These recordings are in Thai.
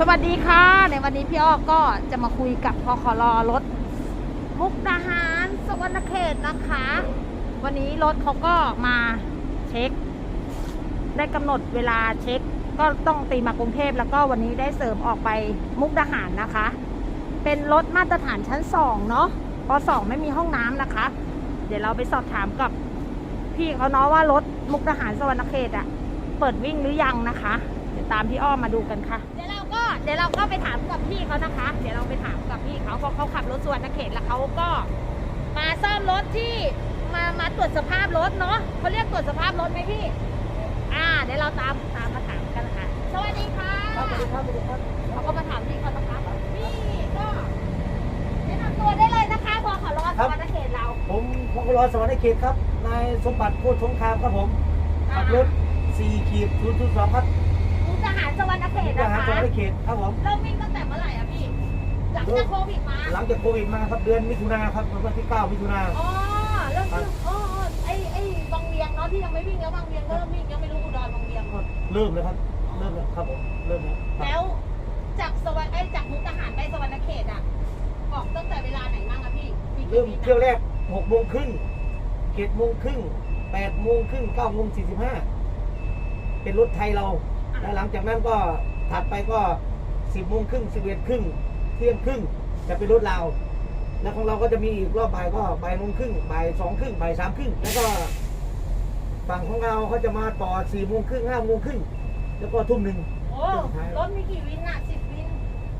สวัสดีค่ะ ในวันนี้พี่อ้อก็จะมาคุยกับพคลรถ มุกดาหารสวรรณเขตนะคะ วันนี้รถเขาก็มาเช็ค ได้กำหนดเวลาเช็ค ก็ต้องตีมากรุงเทพแล้วก็วันนี้ได้เสริมออกไปมุกดาหารนะคะ เป็นรถมาตรฐานชั้นสองเนาะปสองไม่มีห้องน้ำนะคะ เดี๋ยวเราไปสอบถามกับพี่เขาเนาะว่ารถมุกดาหารสวรรณเขตอะเปิดวิ่งหรือยังนะคะ เดี๋ยวตามพี่อ้อมาดูกันค่ะ เดี๋ยวเราก็เดี๋ยวเราก็ไปถามกับพี่เขานะคะ เดี๋ยวเราไปถามกับพี่เขาเพราะเขาขับรถสวรรณเขตแล้วเขาก็ มาซ่อมรถที่มามาตรวจสภาพรถเนาะเขาเรียกตรวจสภาพรถไหมพี่ อ่า เดี๋ยวเราตามตามมาถามกันนะคะ สวัสดีค่ะครับสวัสดีครับสวัสดีครับเขาก็มาถามพี่เขานะคะพี่ก็แนะนำตัวได้เลยนะคะพอขอรอสวรรณเขตเรา ผมพกรสวรรค์เขตครับ นายสมบัติโคตรสงครามครับผมขับรถ4ขีด0 0 2ครับ มุกดาหารสวรรณเขตทนะหารคะสวรรค์เขตครับผมเริ่มวิ่งตั้งแต่เมื่อไหร่อะพี่ หลังจากโควิดมา หลังจากโควิดมาครับเดือนมิถุนาครับวันที่ 9 มิถุนาอ๋อเริ่มวิ่งอ๋อไอ้ไอ้บางเวียงเนาะที่ยังไม่วิ่งแล้วบางเวียงก็เริ่มวิ่งยังไม่รู้อุดรบางเวียงก็เริ่มเลยครับเริ่มแล้วครับผมเริ่มแล้วครับแล้วจากสวรรค์ไอ้จากมุกดาหารไปสวรรณเขตอะออกตั้งแต่เวลาไหนบ้างอะพี่มีกี่เริ่มวินอะเที่ยวแรก6โมงครึ่ง7โมงครึ่ง8โมงครึ่ง9โมง45เป็นรถไทยเรา แล้วหลังจากนั้นก็ถัดไปก็10โมงครึ่ง11ครึ่งเที่ยงครึ่งจะเป็นรถลาวแล้วของเราก็จะมีอีกรอบบ่ายก็บ่ายโมงครึ่งบ่ายสองครึ่งบ่ายสามครึ่งแล้วก็ฝั่งของเราเขาจะมาต่อสี่โมงครึ่งห้าโมงครึ่งแล้วก็ทุ่มหนึ่งโอ้รถมีกี่วินอะสิบวิน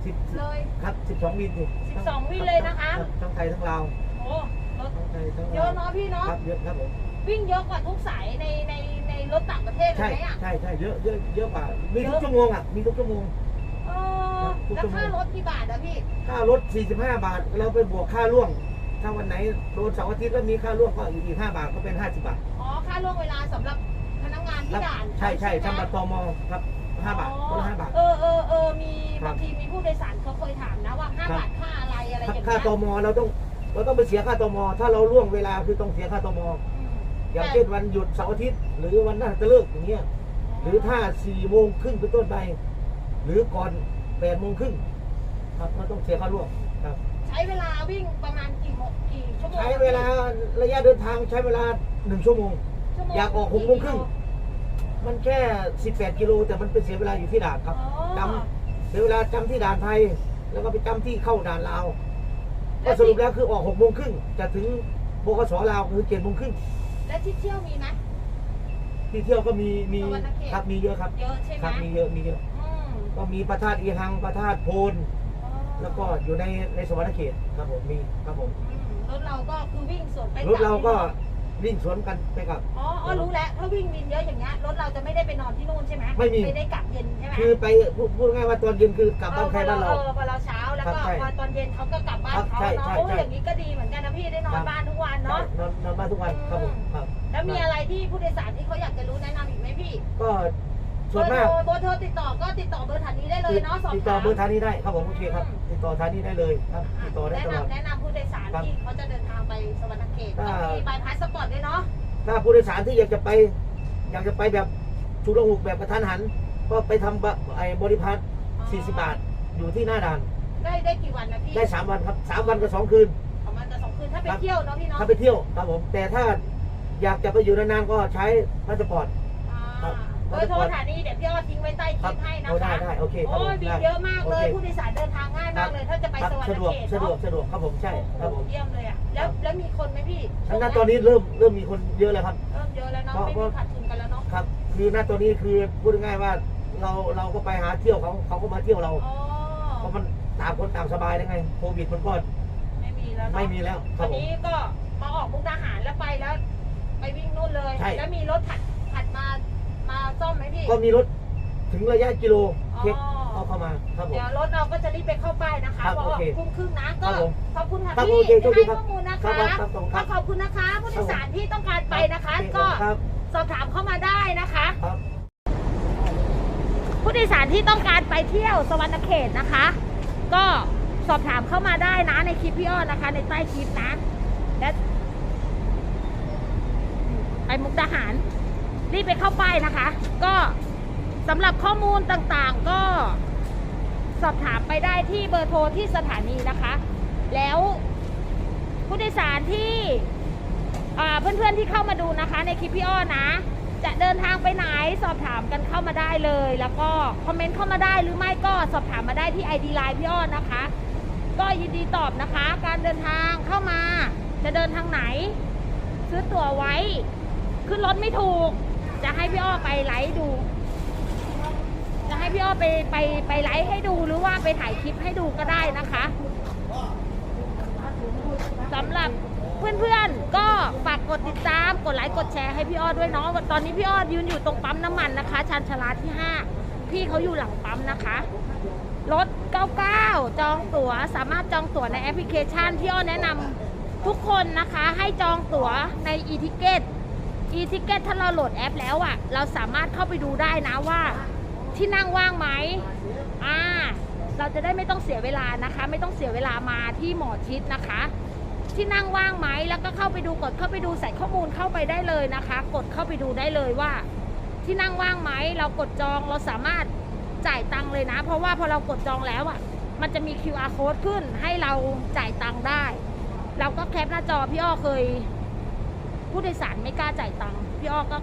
สิบเลยครับสิบสองวินสิ12วินเลยนะคะรับทั้งไทยทั้งลาวโอ้รถทั้งไทยทั้งเยลาวอะเนาะพี่เนาะครับเยอะครับผมวิ่งเยอะกว่าทุกสายในในในรถต่างประ เทศเลใช่ยไหมอะใช่ใช่เยอะเยอะเยอะกว่ามีทุเยกอะ ชั่วโมงอะมีทุกชั่วโมง เออแล้วค่ารถกี่บาทอะพี่ ค่ารถ 45 บาท เราไปบวกค่าล่วง ถ้าวันไหนโดนเสาร์อาทิตย์ก็มีค่าล่วงก็อยู่อีก5บาทก็เป็น 50 บาทอ๋อ ค่าล่วงเวลาสำหรับพนักงานที่ครับด่านใช่ใช่ไหมสำหรับตมครับ 5 บาทคนละ5บาท เออเออเออมีครับ บางทีมีผู้โดยสารเขาเคยถามนะว่าห้าครับบาทค่าอะไรอะไรอย่างเงี้ยค่าตมเราต้องเราต้องไปเสียค่าตมถ้าเราล่วงเวลาคือต้องเสียค่าตม อืมอย่างเช่นวันหยุดเสาร์อาทิตย์หรือวันน่าจะเลิกอย่างเงี้ยหรือถ้าสี่โมงครึ่งเป็นต้นไปหรือก่อนแปดโมงครึ่งครับมันต้องเสียค่าล่วงครับ ใช้เวลาวิ่งประมาณกี่โมงกี่ชั่วโมงใช้เวลาระยะเดินทางใช้เวลาหนึ่งชั่วโมง ชั่วโมงอยากออกหกโมงครึ่งมันแค่18กิโลแต่มันเป็นเสียเวลาอยู่ที่ด่านครับอ๋อจำเสียเวลาจำที่ด่านไทย แล้วก็ไปจำที่เข้าด่านลาวก็สรุปแล้วคือออก6โมงครึ่งจะถึงบกสลาวคือ7โมงครึ่ง และที่เที่ยวมีไหม ที่เที่ยวก็มีมีสวรรณเขต ครับมีเยอะครับ เยอะใช่ไหคมรับมีเยอะมีเยอะอืมก็มีพระธาตุอีหังพระธาตุโพนอ๋อแล้วก็อยู่ในในสวรรณเขตครับผมมีครับผมอืมรถเราก็คือวิ่งสวนไปรถเราก็วิ่งสวนกันไปกับ อ๋ออ๋อรู้แล้วถ้าวิ่งวินเยอะอย่างเงี้ยรถเราจะไม่ได้ไปนอนที่นู่นใช่ไหมไม่มีไม่ได้กลับเย็นใช่ไหมคือไปพูดพูดง่ายว่าตอนเย็นคือกลับบ้านใครบ้านเรา ออพอเราเช้าแล้วก็ครับใช่พอตอนเย็นเขาก็กลับบ้านครับเขาใช่เนาะใช่โอ้ใช่ อย่างนี้ก็ดีเหมือนกันนะพี่ ได้นอครันบบ้านทุกวันเนาะ นอนนอนบ้านทุกวันครับผมครับ แล้วมีอะไรที่ผู้โดยสารที่เขาอยากจะรู้แนะนำอีกไหมพี่ก็ส่วนเบอมากร์โทรเบอร์โทรติดต่อก็ติดต่อเบอร์ฐานนี้ได้เลยเนาะสอบติดต่อถามเบอร์ทางนี้ได้ครับผมโอเคครับ ติดต่อทางนี้ได้เลยครับ ติดต่อได้แนะตลอด นำแนะนำผู้โดยสารครับที่เขาจะเดินทางไปสวรรณเขตอ่า ต้องมีใบพัสปอร์ตด้วยเนาะ ถ้าผู้โดยสารที่อยากจะไป อยากจะไปแบบชุกระหุกแบบกระทันหัน ก็ไปทำบะไอ้บริพาส40 บาท อยู่ที่หน้าด่าน ได้ได้กี่วันนะพี่ได้ 3 วันครับ 3 วันกับ 2 คืน ประมาณจะสองคืนถ้าไปครับเที่ยวเนาะพี่เนาะถ้าไปเที่ยวครับผม แต่ถ้าอยากจะไปอยู่นานๆก็ใช้พาสปอร์ต อ่าครับเบอร์โทรฐานนี้เดี๋ยวพี่อ้อทิ้งไว้ใต้คครัลิบปให้นะเอาได้คะได้โอเคครับโอ้ผมยมีได้เยอะมากเลยโอคผู้โดยสารเดินทางง่ายมากเลย ถ้าจะไปครับสวรรสะณดวกเขตสะดวกเนาะสะดวกครับผมใช่ครับผมเยี่ยมเลยอะแล้วแล้วมีคนไหมพี่อันนั้นตอนนี้เริ่มเริ่มมีคนเยอะแล้วครับ เริ่มเยอะแล้วเนาะเพราะไม่มีขาดทุนกันแล้วเนาะครับ คือณตอนนี้คือพูดง่ายๆว่าเราเราก็ไปหาเที่ยวเขาเขาก็มาเที่ยวเรา อ๋อเพราะมันต่างคนต่างสบายได้ไงโควิดมันก็ไม่มี แล้วเนาะไม่มีแล้วครัวับนผม นี้ก็มาออกมุกดาหารแล้วไปแล้ว ไปวิ่งนู่นเลย ใช่ แล้วมีรถถัดถัดมามาซ่อมไหมพี่ ก็มีรถถึงระยะกิโลอ๋อเช็คเอาเข้ามาครับผม เดี๋ยวรถเราก็จะรีบไปเข้าป้ายนะคะครับเพราะโอเคคุ้มครึ่งนะครัก็บผมขอบคุณค่ะครับพี่โอเคโชคดีให้ครับข้อมูลนะครัคะบครับผมคก็รับขอบคุณนะคะผู้โดยสารที่ต้องการไปนะคะโอเก็ครับ สอบถามเข้ามาได้นะคะ ครับ ผู้โดยสารที่ต้องการไปเที่ยวสวรรณเขตนะคะ ก็ สอบถามเข้ามาได้นะในคลิปพี่อ้อนะคะ ในใต้คลิปนะและไปมุกดาหาร รีบไปเข้าไปนะคะ ก็สำหรับข้อมูลต่างๆ ก็สอบถามไปได้ที่เบอร์โทรที่สถานีนะคะ แล้วผู้โดยสารที่อ่าเพื่อนๆที่เข้ามาดูนะคะ ในคลิปพี่อ้อนะ จะเดินทางไปไหนสอบถามกันเข้ามาได้เลย แล้วก็คอมเมนต์เข้ามาได้หรือไม่ก็สอบถามมาได้ที่ ID Line พี่อ้อนะคะ ก็ยินดีตอบนะคะ การเดินทางเข้ามา จะเดินทางไหน ซื้อตั๋วไว้ ขึ้นรถไม่ถูก จะให้พี่อ้อไปไลฟ์ดู จะให้พี่อ้อไปไปไปไลฟ์ให้ดูหรือว่าไปถ่ายคลิปให้ดูก็ได้นะคะสำหรับเพื่อนๆ ก็ฝากกดติดตาม กดไลค์ กดแชร์ให้พี่อ้อด้วยเนาะ ตอนนี้พี่อ้อยืนอยู่ตรงปั๊มน้ำมันนะคะชานชาลาที่ 5 พี่เขาอยู่หลังปั๊มนะคะ รถ 99 จองตั๋วสามารถจองตั๋วในแอปพลิเคชันพี่อ้อแนะนำทุกคนนะคะให้จองตั๋วใน e-ticket e-ticket ถ้าเราโหลดแอปแล้วอะ่ะ เราสามารถเข้าไปดูได้นะว่า ที่นั่งว่างไหมอ่าเราจะได้ไม่ต้องเสียเวลานะคะ ไม่ต้องเสียเวลามาที่หมอชิดนะคะ ที่นั่งว่างไหมแล้วก็เข้าไปดูกดเข้าไปดูใส่ข้อมูลเข้าไปได้เลยนะคะ กดเข้าไปดูได้เลยว่า ที่นั่งว่างไหมเรากดจองเราสามารถ จ่ายตังค์เลยนะ เพราะว่าพอเรากดจองแล้วอะ่ะ มันจะมี QR code ขึ้นให้เราจ่ายตังค์ได้ เราก็แคปหน้าจอพี่อ้อเคย ผู้โดยสารไม่กล้าจ่ายตังค์พี่อ้อก็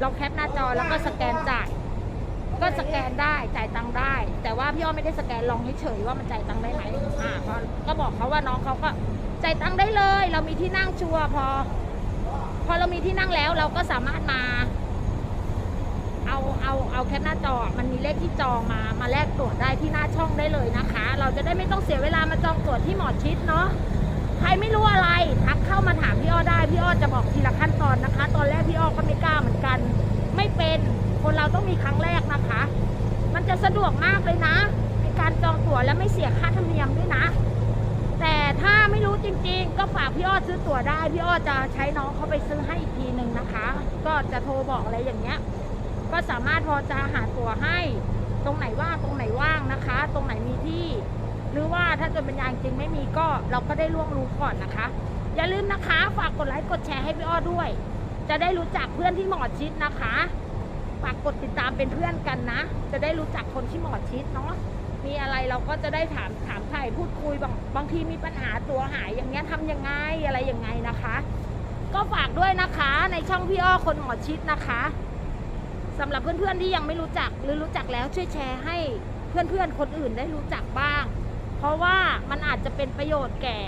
เราแคปหน้าจอแล้วก็สแกนจ่าย ก็สแกนได้จ่ายตังค์ได้ แต่ว่าพี่อ้อไม่ได้สแกนลองเฉยๆว่ามันจ่ายตังค์ได้ไหมอ่าพอก็บอกเขาว่าน้องเขาก็จ่ายตังค์ได้เลย เรามีที่นั่งชัวร์พอ พอเรามีที่นั่งแล้วเราก็สามารถมา เอาเอาเอาแคปหน้าจอ มันมีเลขที่จองมา มาแลกตั๋วได้ที่หน้าช่องได้เลยนะคะ เราจะได้ไม่ต้องเสียเวลามาจองตั๋วที่หมอชิดเนาะ ใครไม่รู้อะไรทักเข้ามาถามพี่อ้อได้ พี่อ้อจะบอกทีละขั้นตอนนะคะ ตอนแรกพี่อ้อก็ไม่กล้าเหมือนกัน ไม่เป็น คนเราต้องมีครั้งแรกนะคะ มันจะสะดวกมากเลยนะในการจองตั๋วและไม่เสียค่าธรรมเนียมด้วยนะ แต่ถ้าไม่รู้จริง ๆ ก็ฝากพี่อ้อซื้อตั๋วได้ พี่อ้อจะใช้น้องเขาไปซื้อให้อีกทีหนึ่งนะคะ ก็จะโทรบอกอะไรอย่างเงี้ย ก็สามารถพอจะหาตั๋วให้ ตรงไหนว่างตรงไหนว่างนะคะ ตรงไหนมีที่ หรือว่าถ้าเกิดเป็นยางจริงไม่มีก็เราก็ได้ล่วงรู้ก่อนนะคะ อย่าลืมนะคะฝากกดไลค์กดแชร์ให้พี่อ้อด้วย จะได้รู้จักเพื่อนที่หมอชิดนะคะฝากกดติดตามเป็นเพื่อนกันนะ จะได้รู้จักคนที่หมอชิดเนาะมีอะไรเราก็จะได้ถามถามไถ่พูดคุยบางบางทีมีปัญหาตัวหายอย่างเงี้ยทำยังไงอะไรยังไงนะคะ ก็ฝากด้วยนะคะในช่องพี่อ้อคนหมอชิดนะคะ สำหรับเพื่อนๆที่ยังไม่รู้จักหรือรู้จักแล้วช่วยแชร์ให้เพื่อนๆคนอื่นได้รู้จักบ้าง เพราะว่ามันอาจจะเป็นประโยชน์แก่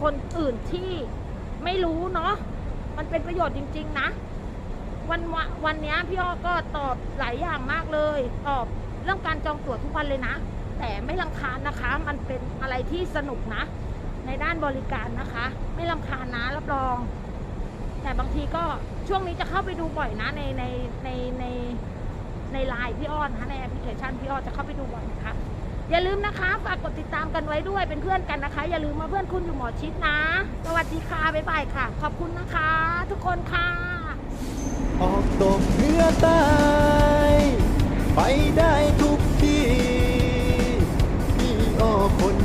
คนอื่นที่ไม่รู้เนาะมันเป็นประโยชน์จริง ๆ นะ วันวันนี้พี่อ้อก็ตอบหลายอย่างมากเลย ตอบเรื่องการจองตั๋วทุกวันเลยนะ แต่ไม่ลำคาญนะคะ มันเป็นอะไรที่สนุกนะ ในด้านบริการนะคะ ไม่ลำคาญนะรับรอง แต่บางทีก็ ช่วงนี้จะเข้าไปดูบ่อยนะในในในในในไลน์พี่อ้อนนะคะในแอปพลิเคชันพี่อ้อจะเข้าไปดูบ่อยนะคะอย่าลืมนะคะฝากกดติดตามกันไว้ด้วยเป็นเพื่อนกันนะคะ อย่าลืมมาเพื่อนคุณอยู่หมอชิดนะ สวัสดีค่ะบ๊ายบายค่ะ ขอบคุณนะคะ ทุกคนค่ะออกตกเหนือใต้ไปได้ทุกที่พี่อ้อคน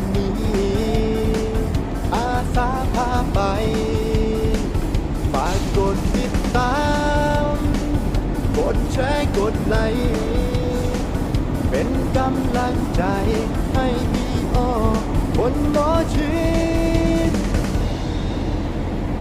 ชร์กดไลค์เป็นกำลังใจให้พี่อ้อคนรอชี